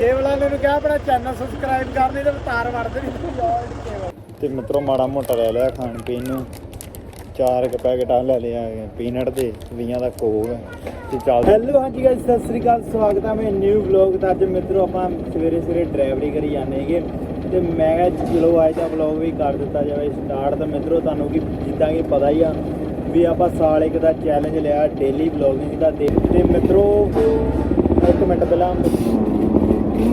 ਕੇਵਲਾਂ ਨੇ ਨੂੰ ਕਿਹਾ ਆਪਣਾ ਚੈਨਲ ਸਬਸਕ੍ਰਾਈਬ ਕਰ ਲਈ ਤੇ ਤਾਰ ਵੜਦੇ ਨਹੀਂ ਯਾਰ ਕੇਵਲ ਤੇ ਮਿੱਤਰੋ ਮਾੜਾ ਮੋਟਾ ਲੈ ਲਿਆ ਖਾਣ ਪੀਣ ਨੂੰ। ਚਾਰ ਕ ਪੈਕਟਾਂ ਲੈ ਲਿਆ ਪੀਨਟ ਦੇ 20 ਦਾ ਕੋਕ ਤੇ ਚੱਲ। ਹੈਲੋ ਹਾਂਜੀ ਗਾਇਸ ਸਤਿ ਸ੍ਰੀ ਅਕਾਲ ਸਵਾਗਤ ਹੈ ਮੈਂ ਨਿਊ ਵਲੌਗ ਦਾ। ਅੱਜ ਮਿੱਤਰੋ ਆਪਾਂ ਸਵੇਰੇ ਸਵੇਰੇ ਡਰਾਈਵਰੀ ਕਰੀ ਜਾਂਦੇ ਹੈਗੇ। ਤੇ ਮੈਂ ਕਿਹਾ ਚਲੋ ਅੱਜ ਦਾ ਵਲੌਗ ਵੀ ਕਰ ਦਿੱਤਾ ਜਾਵੇ ਸਟਾਰਟ ਤਾਂ ਮਿੱਤਰੋ ਤੁਹਾਨੂੰ ਕੀ ਜਿੱਦਾਂ ਕਿ ਪਤਾ ਹੀ ਆ ਵੀ ਆਪਾਂ ਸਾਲ ਇੱਕ ਦਾ ਚੈਲੰਜ ਲਿਆ ਡੇਲੀ ਵਲੌਗਿੰਗ ਦਾ। ਤੇ ਮਿੱਤਰੋ ਇੱਕ ਮਿੰਟ ਪਹਿਲਾਂ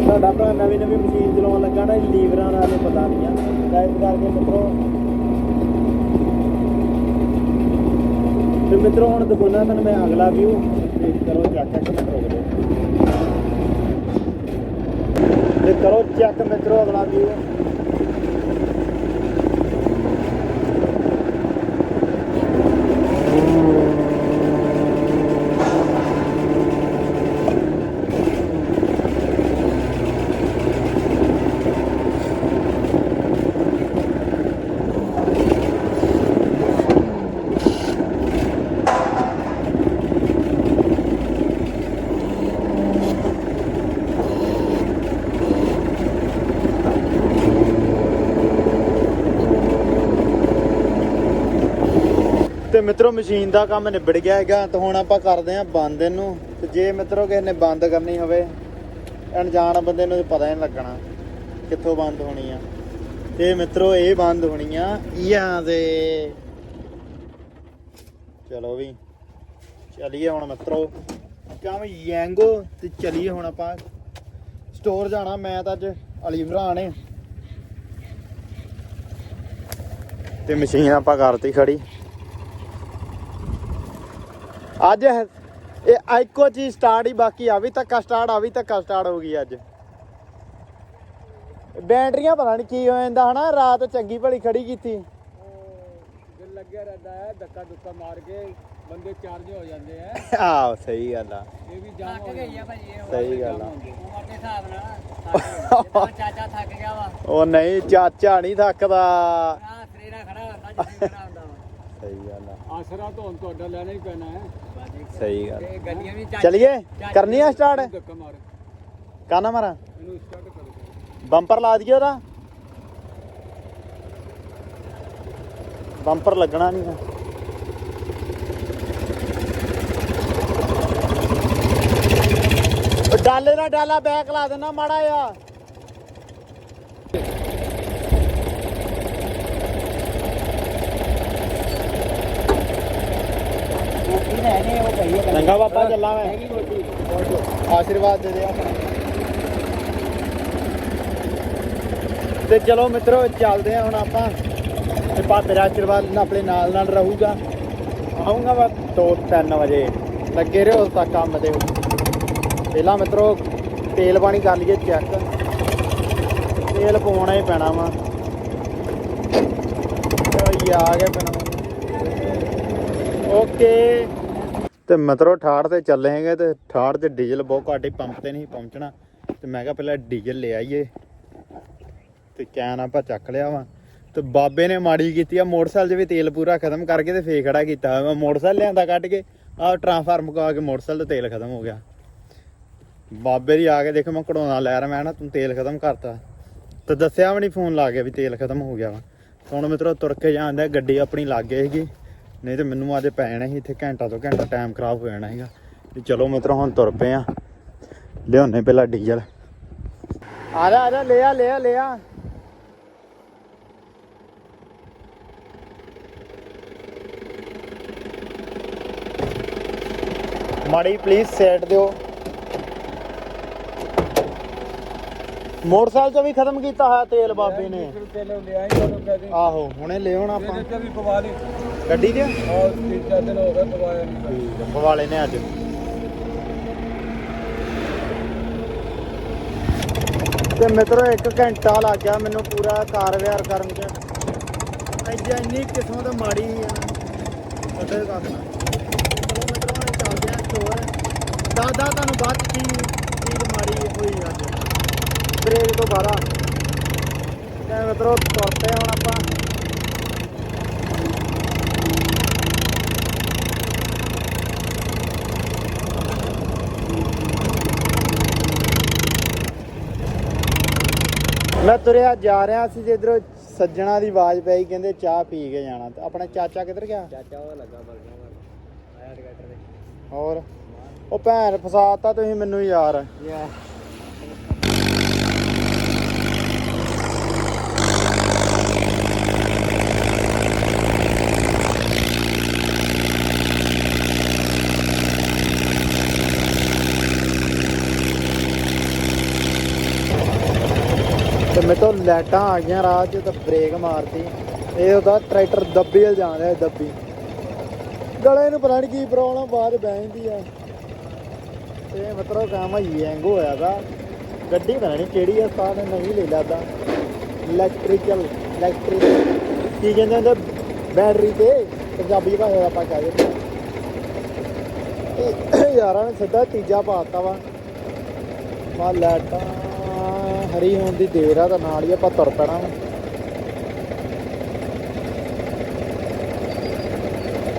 ਸਾਡਾ ਭਰਾ ਨਵੀਂ ਨਵੀਂ ਮਸ਼ੀਨ ਚਲਾਉਣ ਲੱਗਾ ਨਾ ਲੀਵਰਾਂ ਦਾ ਹਲੇ ਪਤਾ ਨਹੀਂ ਆ। ਤਾਂ ਇਸ ਕਰਕੇ ਮਿੱਤਰੋ ਤੇ ਮਿੱਤਰੋ, ਹੁਣ ਦਿਖਾਉਣਾ ਤੁਹਾਨੂੰ ਮੈਂ ਅਗਲਾ ਵਿਊ ਤੇ ਕਰੋ ਚੈੱਕ ਇੱਕ ਮਿੰਟ ਤੇ ਕਰੋ ਚੈੱਕ ਮਿੱਤਰੋ ਅਗਲਾ ਵਿਊ ਤੇ ਮਿੱਤਰੋ ਮਸ਼ੀਨ ਦਾ ਕੰਮ ਨਿਬੜ ਗਿਆ ਹੈਗਾ, ਤੇ ਹੁਣ ਆਪਾਂ ਕਰਦੇ ਆਂ ਬੰਦ ਇਹਨੂੰ। ਤੇ ਜੇ ਮਿੱਤਰੋ ਕਿਸੇ ਨੇ ਬੰਦ ਕਰਨੀ ਹੋਵੇ, ਅਣਜਾਣ ਬੰਦੇ ਨੂੰ ਪਤਾ ਹੀ ਨਹੀਂ ਲੱਗਣਾ ਕਿੱਥੋਂ ਬੰਦ ਹੋਣੀ ਆ। ਤੇ ਮਿੱਤਰੋ ਇਹ ਬੰਦ ਹੋਣੀ ਆ, ਇਹਾਂ ਦੇ। ਚਲੋ ਵੀ, ਚਲੀਏ ਹੁਣ ਮਿੱਤਰੋ। ਕੰਮ ਯੈਂਗੋ, ਤੇ ਚਲੀਏ ਹੁਣ ਆਪਾਂ। ਸਟੋਰ ਜਾਣਾ, ਮੈਂ ਤਾਂ ਅੱਜ ਅਲੀ ਭਰਾ ਨੇ। ਤੇ ਮਸ਼ੀਨ ਆਪਾਂ ਕਰਤੀ ਖੜੀ। ਅੱਜ ਇਹ ਇੱਕੋ ਚੀਜ਼ ਸਟਾਰਟ ਹੀ ਬਾਕੀ ਆ ਵੀ ਤੱਕਾ ਸਟਾਰਟ ਆ ਵੀ ਤੱਕਾ ਸਟਾਰਟ ਹੋ ਗਈ ਅੱਜ। ਬੈਟਰੀਆਂ ਪਤਾ ਨਹੀਂ ਕੀ ਹੋ ਜਾਂਦਾ ਹਨਾ ਰਾਤ ਚੰਗੀ ਭਲੀ ਖੜੀ ਕੀਤੀ। ਦਿਲ ਲੱਗਿਆ ਰਹਿੰਦਾ ਹੈ ਧੱਕਾ ਧੁੱਕਾ ਮਾਰ ਕੇ ਬੰਦੇ ਚਾਰਜ ਹੋ ਜਾਂਦੇ ਆ। ਆਹ ਸਹੀ ਗੱਲ ਆ। ਇਹ ਵੀ ਜਾਮ ਹੋ ਗਈ ਆ ਭਾਜੀ ਇਹ ਸਹੀ ਗੱਲ ਆ। ਉਮਰ ਦੇ ਹਿਸਾਬ ਨਾਲ ਜਿੱਦਾਂ ਚਾਚਾ ਥੱਕ ਗਿਆ ਵਾ। ਉਹ ਨਹੀਂ ਚਾਚਾ ਨਹੀਂ ਥੱਕਦਾ। ਆ ਸਰੀਰਾ ਖੜਾ ਹੁੰਦਾ ਜਿੱਥੇ ਖੜਾ ਹੁੰਦਾ ਵਾ ਸਹੀ ਗੱਲ ਆ ਆਸਰਾ ਤਾਂ ਤੁਹਾਡਾ ਲੈਣਾ ਹੀ ਪੈਣਾ ਹੈ। ਸਹੀ ਗੱਲ। ਇਹ ਗੱਡੀਆਂ ਵੀ ਚਲਿਏ? ਕਰਨੀ ਆ ਸਟਾਰਟ ਧੱਕਾ ਮਾਰ। ਕਾਨਾ ਮਾਰਾ? ਇਹਨੂੰ ਸਟਾਰਟ ਕਰ ਦੇ। ਬੰਪਰ ਲਾ ਦਈਏ ਉਹਦਾ। ਬੰਪਰ ਲੱਗਣਾ ਨਹੀਂ ਉਹ ਡਾਲੇ ਨਾਲ ਡਾਲਾ ਬੈਕ ਲਾ ਦੇਣਾ ਮਾੜਾ ਆ ਕੋਠੀ ਲੈ ਨੇ ਉਹ ਭਈਆ ਬਾਬਾ ਚੱਲਾਂ ਮੈਂ। ਆਸ਼ੀਰਵਾਦ ਦੇ ਦੇ ਤੇ ਚਲੋ ਮਿੱਤਰੋ, ਚੱਲਦੇ ਆ ਹੁਣ ਆਪਾਂ। ਤੇ ਭਾਪੇ ਦਾ ਆਸ਼ੀਰਵਾਦ ਆਪਣੇ ਨਾਲ ਨਾਲ ਰਹੂਗਾ। ਆਉਂਗਾ ਵਾ 2-3 ਵਜੇ। ਲੱਗੇ ਰਹੋ ਉਸ ਤੱਕ ਕੰਮ ਤੇ। ਪਹਿਲਾਂ ਮਿੱਤਰੋ, ਤੇਲ ਪਾਣੀ ਕਰ ਲਈਏ ਚੈੱਕ ਤੇਲ ਪਵਾਉਣਾ ਹੀ ਪੈਣਾ ਵਾ। ਚਲੋ ਜੀ, ਆ ਗਏ ਪੈਣਾ ਓਕੇ ਤੇ ਮਿੱਤਰੋ ਠਾੜ ਤੇ ਚੱਲੇ ਹੈਗੇ ਤੇ ਠਾੜ ਤੇ ਡੀਜ਼ਲ ਬਹੁਤ ਘੱਟ ਹੀ ਪੰਪ ਤੇ ਨਹੀਂ ਪਹੁੰਚਣਾ। ਤੇ ਮੈਂ ਕਿਹਾ ਪਹਿਲਾਂ ਡੀਜ਼ਲ ਲੈ ਆਈਏ। ਤੇ ਕੈਨ ਆਪਾਂ ਚੱਕ ਲਿਆ ਵਾ। ਤੇ ਬਾਬੇ ਨੇ ਮਾੜੀ ਕੀਤੀ ਆ, ਮੋਟਰਸਾਈਕਲ 'ਚ ਵੀ ਤੇਲ ਪੂਰਾ ਖਤਮ ਕਰਕੇ ਤੇ ਫੇਰ ਖੜਾ ਕੀਤਾ ਮੈਂ ਮੋਟਰਸਾਈਕਲ ਲਿਆਂਦਾ ਕੱਢ ਕੇ, ਆਹ ਟਰਾਂਸਫਾਰਮ ਕੋ ਆ ਕੇ ਮੋਟਰਸਾਈਕਲ ਤੇ ਤੇਲ ਖਤਮ ਹੋ ਗਿਆ। ਬਾਬੇ ਦੀ ਆ ਕੇ ਦੇਖ, ਮੈਂ ਕਢਾਉਣਾ ਲੈ ਰਿਹਾ, ਮੈਂ ਨਾ ਤੂੰ ਤੇਲ ਖਤਮ ਕਰਤਾ। ਤੇ ਦੱਸਿਆ ਵੀ ਨਹੀਂ ਫੋਨ ਲਾ ਕੇ ਵੀ ਤੇਲ ਖਤਮ ਹੋ ਗਿਆ ਵਾ। ਹੁਣ ਮਿੱਤਰੋ ਤੁਰ ਕੇ ਜਾਂਦਾ ਗੱਡੀ ਆਪਣੀ ਲੱਗ ਗਈ ਸੀਗੀ। ਨਹੀਂ ਤੇ ਮੈਨੂੰ ਅੱਜ ਪੈ ਜਾਣਾ ਸੀ ਇੱਥੇ ਘੰਟਾ ਤੋਂ ਘੰਟਾ ਟਾਈਮ ਖਰਾਬ ਹੋ ਜਾਣਾ ਸੀਗਾ। ਤੇ ਚਲੋ ਮਿੱਤਰੋ ਹੁਣ ਤੁਰ ਪਏ ਆ। ਲਿਆਉਣੇ ਪਹਿਲਾਂ ਡੀਜ਼ਲ। ਆ ਜਾ ਆ ਜਾ ਲੈ ਆ ਲੈ ਆ ਲੈ ਆ। ਮਾੜੀ ਪਲੀਜ਼ ਸੈਟ ਦਿਓ। ਮੋਟਰਸਾਈਕਲ ਚ ਵੀ ਖਤਮ ਕੀਤਾ ਹੋਇਆ ਤੇਲ ਬਾਬੇ ਨੇ। ਲਿਆ ਆਹੋ ਹੁਣੇ ਨਾ ਆਪਾਂ। ਇਹਦੇ ਤੇ ਵੀ ਪਵਾ ਲਈ। ਗੱਡੀ ਤੇ ਔਰ ਤਿੰਨ ਚਾਰ ਦਿਨ ਹੋ ਗਏ ਪਵਾਇਆ ਨਹੀਂ ਪਵਾ ਲੈਨੇ ਅੱਜ। ਤੇ ਮਿੱਤਰੋ 1 ਘੰਟਾ ਲੱਗ ਗਿਆ ਮੈਨੂੰ ਪੂਰਾ ਕਾਰ ਵਿਹਾਰ ਕਰਨ ਚ। ਅੱਜ ਇੰਨੀ ਕਿਸਮਤ ਮਾੜੀ ਆ। ਉਹਦੇ ਕਰਨਾ ਚਲੋ ਮਿੱਤਰੋ ਹੁਣ ਚੱਲਦੇ ਆ ਸਟੋਰ ਦਾਦਾ ਤੁਹਾਨੂੰ ਬਾਅਦ ਚ ਕੀ ਚੀਜ਼ ਮਾੜੀ ਹੋਈ ਅੱਜ। ਬ੍ਰੇਕ ਤੋਂ ਬਾਹਰ ਤੇ ਮਿੱਤਰੋ ਤੁਰ ਪਏ ਹੁਣ ਆਪਾਂ। ਮੈਂ ਤੁਰਿਆ ਜਾ ਰਿਹਾ ਸੀ ਤੇ ਇਧਰੋਂ ਸੱਜਣਾ ਦੀ ਆਵਾਜ਼ ਪਈ ਕਹਿੰਦੇ ਚਾਹ ਪੀ ਕੇ ਜਾਣਾ। ਤੇ ਆਪਣਾ ਚਾਚਾ ਕਿੱਧਰ ਗਿਆ? ਚਾਚਾ ਉਹ ਲੱਗਾ ਬਰਗਰ ਵਾਲਾ ਆਇਆ ਟਰੈਕਟਰ ਦੇ ਹੋਰ? ਉਹ ਭੈਣ ਫਸਾਤਾ ਤੁਸੀਂ ਮੈਨੂੰ ਯਾਰ। ਯਾ ਤੇ ਮੇਰੇ ਤੋਂ ਲਾਈਟਾਂ ਆ ਗਈਆਂ, ਰਾਹ 'ਚ ਤਾਂ ਬ੍ਰੇਕ ਮਾਰਤੀ। ਇਹ ਉਹਦਾ ਟਰੈਕਟਰ ਦੱਬੀ ਵੱਲ ਰਿਹਾ, ਦੱਬੀ। ਗਲੇ ਨੂੰ ਪਤਾ ਨਹੀਂ ਕੀ ਪ੍ਰੋਬਲਮ ਬਾਅਦ ਬਹਿ ਜਾਂਦੀ ਆ। ਤੇ ਮਤਲਬ ਕੰਮ ਯੈਂਗ ਹੋਇਆ ਦਾ। ਗੱਡੀ ਪਤਾ ਨਹੀਂ ਕਿਹੜੀ ਆ, ਸਾਹ ਨੇ ਨਹੀਂ ਲੈ ਲਾਦਾ ਇਲੈਕਟ੍ਰੀਕਲ ਇਲੈਕਟ੍ਰਿਕ ਕੀ ਕਹਿੰਦੇ ਹੁੰਦੇ ਬੈਟਰੀ ਤੇ ਪੰਜਾਬੀ ਭਾਸ਼ਾ ਆਪਾਂ ਕਹਿ ਦਿੰਦੇ ਯਾਰਾਂ ਨੇ ਸਿੱਧਾ ਤੀਜਾ ਪਾਤਾ ਵਾ। ਮਾ ਲਾਈਟਾਂ ਹਰੀ ਹੋਣ ਦੀ ਦੇਰ ਆ, ਤਾਂ ਨਾਲ ਹੀ ਆਪਾਂ ਤੁਰ ਪੈਣਾ। ਵਾ।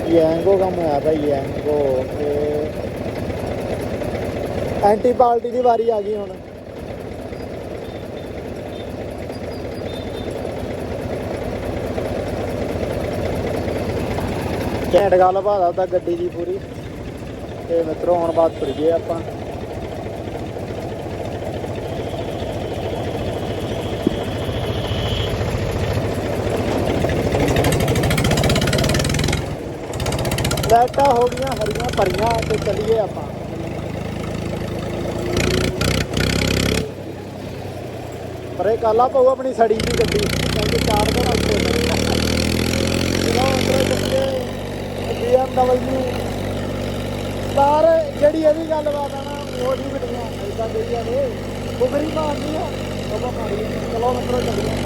ਯੈਂਗੋ ਕੰਮ ਹੋਇਆ ਭਾਈ ਯੈਂਗੋ ਐਂਟੀ ਪਾਲਟੀ ਦੀ ਵਾਰੀ ਆ ਗਈ ਹੁਣ। ਘੈਂਟ ਗੱਲ ਬਾਦਾ ਤਾਂ ਗੱਡੀ ਦੀ ਪੂਰੀ। ਤੇ ਮਿੱਤਰੋ, ਹੁਣ ਬਾਅਦ ਤੁਰ ਗਏ ਆਪਾਂ। ਲਾਈਟਾਂ ਹੋ ਗਈਆਂ, ਹਰੀਆਂ ਭਰੀਆਂ ਤੇ ਚੱਲੀਏ ਆਪਾਂ। ਪਰੇ ਕਾਲਾ ਪਊ ਆਪਣੀ ਸੜੀ ਦੀ ਗੱਡੀ। ਕਹਿੰਦੇ ਚਾਰ ਦਿਨ ਉੱਤੇ ਚਲੋ ਅੰਦਰ ਚੱਲੀਏ BMW ਪਰ ਜਿਹੜੀ ਇਹਦੀ ਗੱਲਬਾਤ ਆ ਨਾ, ਉਹ ਨਹੀਂ ਮਿਟੀਆਂ ਇਦਾਂ ਜਿਹੜੀਆਂ ਨੇ ਬੁਗਰੀ ਮਾਰਦੀਆਂ ਉਹ ਮਾਰੀ ਚਲੋ ਅੰਦਰ ਚੱਲੀਏ।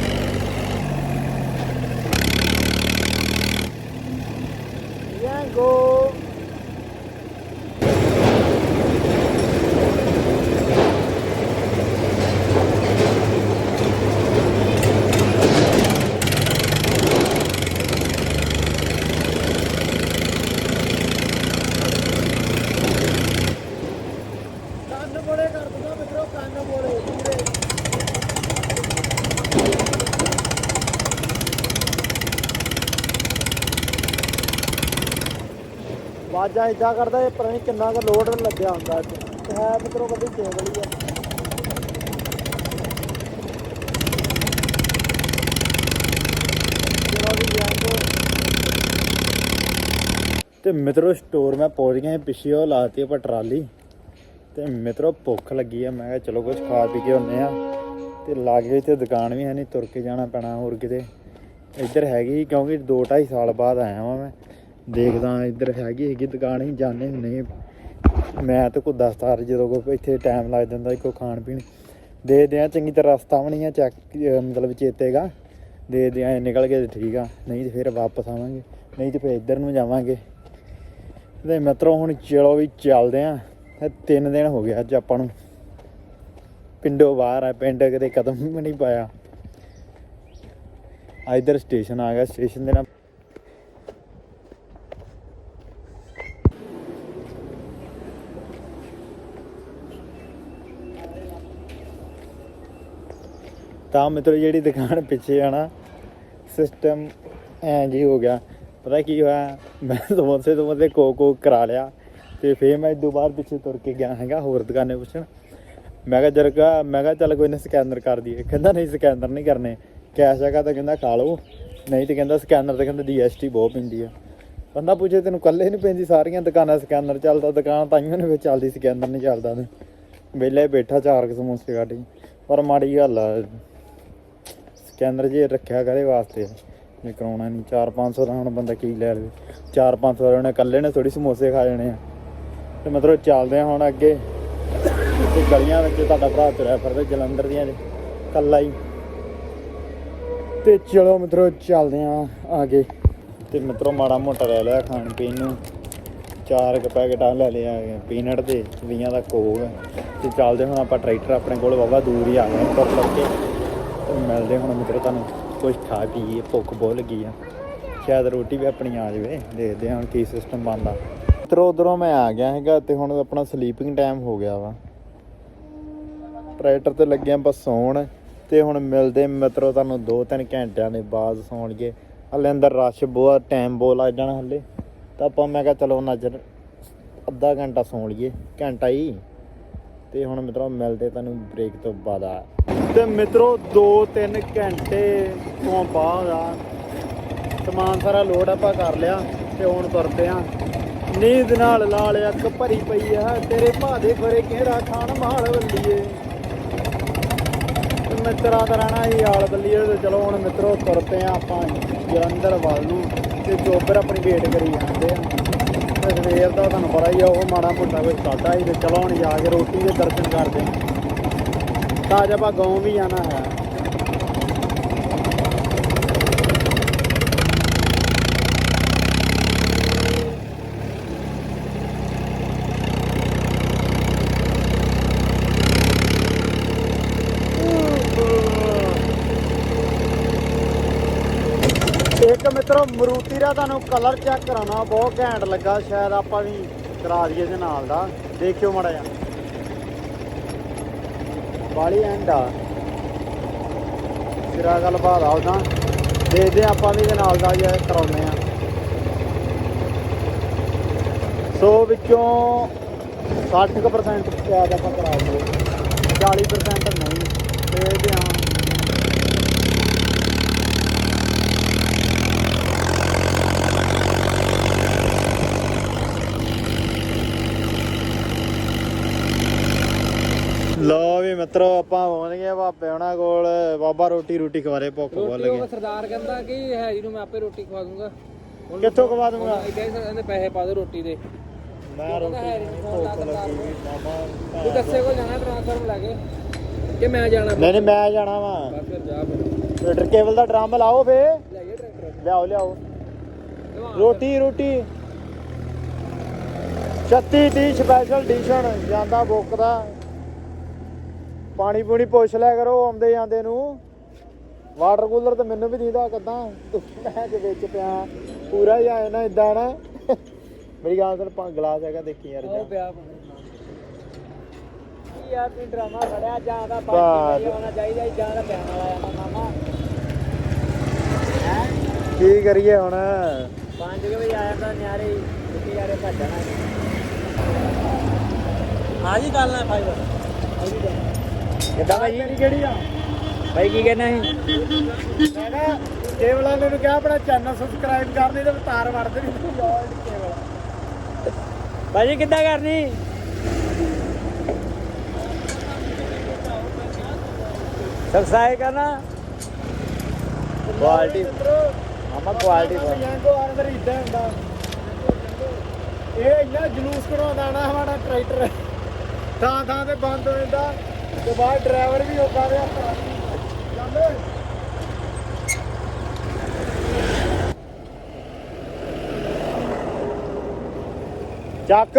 Yango. ਕੰਨ ਮੋੜੇ ਕਰ ਦੂੰਗਾ ਮਿੱਤਰੋ ਕੰਨ ਮੋੜੇ ਪੂਰੇ ਵਾਜਾ ਇਦਾਂ ਕਰਦਾ ਇਹ ਪਤਾ ਨਹੀਂ ਕਿੰਨਾ ਕੁ ਲੋਡ ਲੱਗਿਆ ਹੁੰਦਾ ਅੱਜ ਹੈ ਮਿੱਤਰੋ ਕਦੀ ਕੇਬਲ ਹੀ ਆ। ਤੇ ਮਿੱਤਰੋ ਸਟੋਰ ਮੈਂ ਪਹੁੰਚ ਗਿਆ ਸੀ, ਪਿੱਛੇ ਉਹ ਲਾਤੀ ਆਪਾਂ ਟਰਾਲੀ। ਤੇ ਮਿੱਤਰੋ ਭੁੱਖ ਲੱਗੀ ਆ ਮੈਂ ਕਿਹਾ ਚਲੋ ਕੁਝ ਖਾ ਪੀ ਕੇ ਹੁੰਨੇ ਆ ਤੇ ਲਾਗੇ ਤੇ ਦੁਕਾਨ ਵੀ ਹੈ ਨਹੀਂ ਤੁਰ ਕੇ ਜਾਣਾ ਪੈਣਾ ਹੋਰ ਕਿਤੇ। ਇੱਧਰ ਹੈਗੀ ਕਿਉਂਕਿ 2.5 ਸਾਲ ਬਾਅਦ ਆਇਆ ਵਾਂ ਮੈਂ। ਦੇਖਦਾ ਇੱਧਰ ਹੈਗੀ ਹੈਗੀ ਦੁਕਾਨ ਹੀ ਜਾਣੇ ਹੁੰਨੇ ਮੈਂ ਤਾਂ ਕੋਈ ਦਸਤਾਰ ਜਦੋਂ ਕੋਈ ਇੱਥੇ ਟਾਈਮ ਲੱਗ ਜਾਂਦਾ ਕੋਈ ਖਾਣ ਪੀਣ। ਦੇਖਦੇ ਆ ਚੰਗੀ ਤਰ੍ਹਾਂ ਰਸਤਾ ਵੀ ਨਹੀਂ ਆ ਚੈੱਕ ਮਤਲਬ ਚੇਤੇਗਾ ਦੇਖਦੇ ਆ ਨਿਕਲ ਕੇ ਠੀਕ ਆ, ਨਹੀਂ ਤੇ ਫਿਰ ਵਾਪਸ ਆਵਾਂਗੇ, ਨਹੀਂ ਤੇ ਫਿਰ ਇੱਧਰ ਨੂੰ ਜਾਵਾਂਗੇ। ਤੇ ਮਿੱਤਰੋ, ਹੁਣ ਚਲੋ ਵੀ ਚੱਲਦੇ ਆ। ਤਿੰਨ ਦਿਨ ਹੋ ਗਿਆ ਅੱਜ ਆਪਾਂ ਨੂੰ। ਪਿੰਡੋਂ ਬਾਹਰ ਆ, ਪਿੰਡ ਕਦੇ ਕਦਮ ਵੀ ਨਹੀਂ ਪਾਇਆ। ਆ ਇੱਧਰ ਸਟੇਸ਼ਨ ਆ ਗਿਆ ਸਟੇਸ਼ਨ ਦੇ ਨਾਲ ਤਾਂ ਮਿੱਤਰੋ ਜਿਹੜੀ ਦੁਕਾਨ ਪਿੱਛੇ ਆ ਨਾ ਸਿਸਟਮ ਐਂ ਜੀ ਹੋ ਗਿਆ। ਪਤਾ ਕੀ ਹੋਇਆ? ਮੈਂ ਸਮੋਸੇ ਤੋਂ ਸਮੋਸੇ ਕੋਕ ਕੋਕ ਕਰਾ ਲਿਆ ਤੇ ਫੇਰ ਮੈਂ ਇਦੋਂ ਬਾਅਦ ਪਿੱਛੇ ਤੁਰ ਕੇ ਗਿਆ ਹੈਗਾ ਹੋਰ ਦੁਕਾਨੇ ਪੁੱਛਣ। ਮੈਂ ਕਿਹਾ ਜਰਗਾ ਮੈਂ ਕਿਹਾ, ਚੱਲ ਕੋਈ ਨਾ ਸਕੈਨਰ ਕਰ ਦਈਏ। ਕਹਿੰਦਾ, ਨਹੀਂ, ਸਕੈਨਰ ਨਹੀਂ ਕਰਨੇ। ਕੈਸ਼ ਹੈਗਾ ਤਾਂ ਕਹਿੰਦਾ, ਖਾ ਲਓ। ਨਹੀਂ ਤੇ ਕਹਿੰਦਾ, ਸਕੈਨਰ ਤੇ ਕਹਿੰਦਾ ਡੀਐਸਟੀ ਬਹੁਤ ਪੈਂਦੀ ਆ। ਬੰਦਾ ਪੁੱਛੇ, ਤੈਨੂੰ ਕੱਲੇ ਨਹੀਂ ਪੈਂਦੀ ਸਾਰੀਆਂ ਦੁਕਾਨਾਂ ਸਕੈਨਰ ਚੱਲਦਾ? ਦੁਕਾਨ ਤਾਈਆਂ ਨੇ ਵਿੱਚ ਚੱਲਦੀ ਸਕੈਨਰ ਨਹੀਂ ਚੱਲਦਾ। ਤੇ ਵਿਹਲੇ ਬੈਠਾ ਚਾਰ ਕੁ ਸਮੋਸੇ ਕੱਢ ਪਰ ਮਾੜੀ ਗੱਲ ਆ ਸਕੈਨਰ ਜੇ ਰੱਖਿਆ ਕਰੇ ਵਾਸਤੇ, ਜੇ ਕਰਾਉਣਾ ਨਹੀਂ 4-500 ਦਾ ਹੁਣ ਬੰਦਾ ਕੀ ਲੈ ਲਵੇ? 4-500 ਦਾ ਉਹਨੇ ਇਕੱਲੇ ਨੇ ਥੋੜੀ ਸਮੋਸੇ ਖਾ ਜਾਣੇ ਆ। ਤੇ ਮਤਲਬ ਚੱਲਦੇ ਆ ਹੁਣ ਅੱਗੇ। ਤੇ ਗਲੀਆਂ ਵਿੱਚ ਤੁਹਾਡਾ ਭਰਾ ਤੁਰਿਆ ਫਿਰਦਾ ਜਲੰਧਰ ਦੀਆਂ ਜੇ ਕੱਲਾ ਹੀ। ਤੇ ਚਲੋ ਮਿੱਤਰੋ, ਚੱਲਦੇ ਆ ਆਗੇ ਤੇ ਮਿੱਤਰੋ, ਮਾੜਾ ਮੋਟਾ ਲੈ ਲਿਆ ਖਾਣ ਪੀਣ ਨੂੰ। ਚਾਰ ਕੁ ਪੈਕਟਾਂ ਲੈ ਲਿਆ ਪੀਨਟ ਦੇ 20 ਦਾ ਕੋਕ। ਤੇ ਚੱਲਦੇ ਹੁਣ ਆਪਾਂ ਟਰੈਕਟਰ ਆਪਣੇ ਕੋਲ ਵਾਵਾ ਦੂਰ ਹੀ ਆ ਗਏ ਤੁਰ ਤੁਰ ਕੇ। ਮਿਲਦੇ ਹੁਣ ਮਿੱਤਰੋ ਤੁਹਾਨੂੰ ਕੁਝ ਖਾ ਪੀਏ ਭੁੱਖ ਬਹੁਤ ਲੱਗੀ ਆ। ਸ਼ਾਇਦ ਰੋਟੀ ਵੀ ਆਪਣੀ ਆ ਜਾਵੇ, ਦੇਖਦੇ ਹਾਂ ਹੁਣ ਕੀ ਸਿਸਟਮ ਬਣਦਾ। ਮਿੱਤਰੋ, ਉਧਰੋਂ ਮੈਂ ਆ ਗਿਆ ਹੈਗਾ ਤੇ ਹੁਣ ਆਪਣਾ ਸਲੀਪਿੰਗ ਟਾਈਮ ਹੋ ਗਿਆ ਵਾ। ਟਰੈਕਟਰ ਤੇ ਲੱਗਿਆ ਬਸ ਸੌਣ ਤੇ ਹੁਣ ਮਿਲਦੇ ਮਿੱਤਰੋ ਤੁਹਾਨੂੰ 2-3 ਘੰਟਿਆਂ ਦੇ ਬਾਅਦ ਸੌਣਗੇ। ਹਲੇ ਅੰਦਰ ਰਸ਼ ਬਹੁਤ ਟਾਈਮ ਬਹੁਤ ਲੱਗ ਜਾਣਾ ਹਲੇ। ਤਾਂ ਆਪਾਂ ਮੈਂ ਕਿਹਾ ਚਲੋ ਨਜ਼ਰ ਅੱਧਾ ਘੰਟਾ ਸੌਂ ਲਈਏ। ਘੰਟਾ ਹੀ। ਤੇ ਹੁਣ ਮਿੱਤਰੋ ਮਿਲਦੇ ਤੁਹਾਨੂੰ ਬ੍ਰੇਕ ਤੋਂ ਬਾਅਦ। ਆ ਤੇ ਮਿੱਤਰੋ 2-3 ਘੰਟੇ ਤੋਂ ਬਾਅਦ ਆ, ਸਮਾਨ ਸਾਰਾ ਲੋਡ ਆਪਾਂ ਕਰ ਲਿਆ ਤੇ ਹੁਣ ਤੁਰਦੇ ਆ। ਨੀਂਦ ਨਾਲ ਲਾਲ ਅੱਖ ਭਰੀ ਪਈ ਆ, ਤੇਰੇ ਭਾਦੇ ਫਰੇ ਕਿਹੜਾ ਖਾਣ ਮਾਲ ਵੱਲੀਏ ਮਿੱਤਰਾਂ ਦਾ ਰਹਿਣਾ ਹੀ ਆਲ ਬੱਲੀਏ ਤੇ ਚਲੋ ਹੁਣ ਮਿੱਤਰੋ ਤੁਰਦੇ ਆ ਆਪਾਂ ਜਲੰਧਰ ਵੱਲ ਨੂੰ ਤੇ ਚੋਬਰ ਆਪਣੀ ਵੇਟ ਕਰੀ ਜਾਂਦੇ ਆ। ਸਵੇਰ ਦਾ ਤੁਹਾਨੂੰ ਪਤਾ ਹੀ ਆ, ਉਹ ਮਾੜਾ ਮੋਟਾ ਕੋਈ ਖਾਦਾ ਹੀ ਤੇ ਚਲੋ ਹੁਣ ਜਾ ਕੇ ਰੋਟੀ ਦੇ ਦਰਸ਼ਨ ਕਰਦੇ ਤਾਂ ਅੱਜ ਆਪਾਂ ਗਾਉਂ ਵੀ ਜਾਣਾ ਹੈ ਇੱਕ ਮਿੱਤਰੋ, ਮਰੂਤੀ ਦਾ ਤੁਹਾਨੂੰ ਕਲਰ ਚੈੱਕ ਕਰਾਉਣਾ, ਬਹੁਤ ਘੈਂਟ ਲੱਗਾ, ਸ਼ਾਇਦ ਆਪਾਂ ਵੀ ਕਰਾ ਦਈਏ ਇਹਦੇ ਨਾਲ ਦਾ। ਦੇਖਿਓ ਮੜਾ ਜਾ ਬਾਲੀ ਐਂਡ ਆ। ਸਿਰਾ ਗੱਲ ਬਾਤ ਆ ਉਹਦਾ ਦੇਖਦੇ ਹਾਂ ਆਪਾਂ ਵੀ ਇਹਦੇ ਨਾਲ ਦਾ ਜਿਹਾ ਕਰਾਉਨੇ ਆ ਸੋ ਵਿੱਚੋਂ 60% ਸ਼ਾਇਦ ਆਪਾਂ ਕਰਾ ਦਈਏ। 40% ਨਹੀਂ। ਦੇਖਦੇ ਹਾਂ ਲੋ ਵੀ ਮਿੱਤਰੋ ਆਪਾਂ ਪਹੁੰਚ ਗਏ ਬਾਬੇ ਉਹਨਾਂ ਕੋਲ। ਬਾਬਾ ਰੋਟੀ ਰੋਟੀ ਖਵਾਰੇ ਭੁੱਖ ਬਹੁਤ ਰੋਟੀ ਉਹ ਲੱਗੀ ਸਰਦਾਰ ਕਹਿੰਦਾ ਕਿ ਹੈ ਜੀ ਨੂੰ ਮੈਂ ਆਪੇ ਰੋਟੀ ਖਵਾ ਦੂੰਗਾ। ਉਹਨੂੰ ਕਿੱਥੋਂ ਖਵਾ ਦੂੰਗਾ? ਹੀ ਕਹਿੰਦੇ ਪੈਸੇ ਪਾ ਦੇ ਰੋਟੀ ਦੇ। ਮੈਂ ਰੋਟੀ ਖਾਣੀ, ਭੁੱਖ ਲੱਗੀ ਵੀ ਮਾਮਾ ਤੂੰ ਦੱਸੇ ਕੋ ਜਾਣਾ ਟ੍ਰਾਂਸਫਰ ਲੈ ਕੇ ਕਿ ਮੈਂ ਜਾਣਾ? ਨਹੀਂ ਨਹੀਂ ਮੈਂ ਜਾਣਾ ਵਾ। ਬਸ ਫਿਰ ਜਾ ਫਿਰ। ਰੇਡਰ ਕੇਬਲ ਦਾ ਡਰਮ ਲਾਓ ਫੇ। ਲੈ ਗਏ ਟਰੈਕਟਰ। ਲਿਆਓ ਲਿਆਓ। ਰੋਟੀ ਰੋਟੀ। 36 30 ਸਪੈਸ਼ਲ ਡਿਸ਼ਨ ਜਾਂਦਾ ਬੁੱਕ ਦਾ। ਪਾਣੀ ਪੂਣੀ ਪੁੱਛ ਲਿਆ ਕਰੋ ਆਉਂਦੇ ਜਾਂਦੇ ਨੂੰ। ਵਾਟਰ ਕੂਲਰ ਤੇ ਮੈਨੂੰ ਵੀ ਦੀਦਾ ਕਦਾਂ? ਮੈਂ ਦੇ ਵਿੱਚ ਪਿਆ। ਪੂਰਾ ਹੀ ਆਇਆ ਨਾ ਇਦਾਂ ਨਾ। ਮੇਰੀ ਗੱਲ ਸੁਣ ਗਲਾਸ ਹੈਗਾ ਦੇਖੀ ਯਾਰ ਉਹ ਜਾ ਪਿਆ ਯਾਰ ਤੂੰ ਡਰਾਮਾ ਫੜਿਆ ਜਾਂ ਦਾ ਬਸ। ਬਾਕੀ ਹੋਣਾ ਚਾਹੀਦਾ ਜਾਂ ਦਾ ਪਿਆਣ ਵਾਲਾ ਆ ਮਾਮਾ। ਹੈ? ਕੀ ਕਰੀਏ ਹੁਣ? 5 ਵਜੇ ਆਇਆ ਤਾਂ ਨਿਆਰੇ ਕਿੱਥੇ ਯਾਰੇ ਭੱਜਣਾ ਹਾਂ ਜੀ ਗੱਲ ਨਾ ਫਾਈਵ ਕਿੱਦਾਂ ਭਾਈ ਮੇਰੀ ਕਿਹੜੀ ਆ? ਭਾਈ ਕੀ ਕਹਿਣਾ ਹੈ ਮੈਂ ਕਿਹਾ ਕੇਵਲਾਂ ਨੇ ਕਿਹਾ ਆਪਣਾ ਚੈਨਲ ਸਬਸਕ੍ਰਾਈਬ ਕਰ ਲਈ ਤੇ ਤਾਰ ਵੜਦੇ ਨਹੀਂ ਤੂੰ ਯਾਰ ਕੇਵਲ ਭਾਜੀ ਕਿੱਦਾਂ ਕਰਨੀ? ਸਬਸਕ੍ਰਾਈਬ ਕਰਨਾ? ਕੁਆਲਿਟੀ ਮਾਮਾ ਕੁਆਲਿਟੀ ਬਹੁਤ। ਯਾਂਗੋ ਅੰਦਰ ਇਦਾਂ ਹੁੰਦਾ। ਇਹ ਇੰਨਾ ਜਲੂਸ ਕਢਾਉਂਦਾ ਨਾ ਸਾਡਾ ਟਰੈਕਟਰ ਥਾਂ ਥਾਂ ਤੇ ਬੰਦ ਹੋ ਜਾਂਦਾ। ਤੇ ਬਾਅਦ ਡਰਾਈਵਰ ਵੀ ਹੋਗਾ ਰਿਹਾ ਜਾਂਦੇ ਚੱਕ।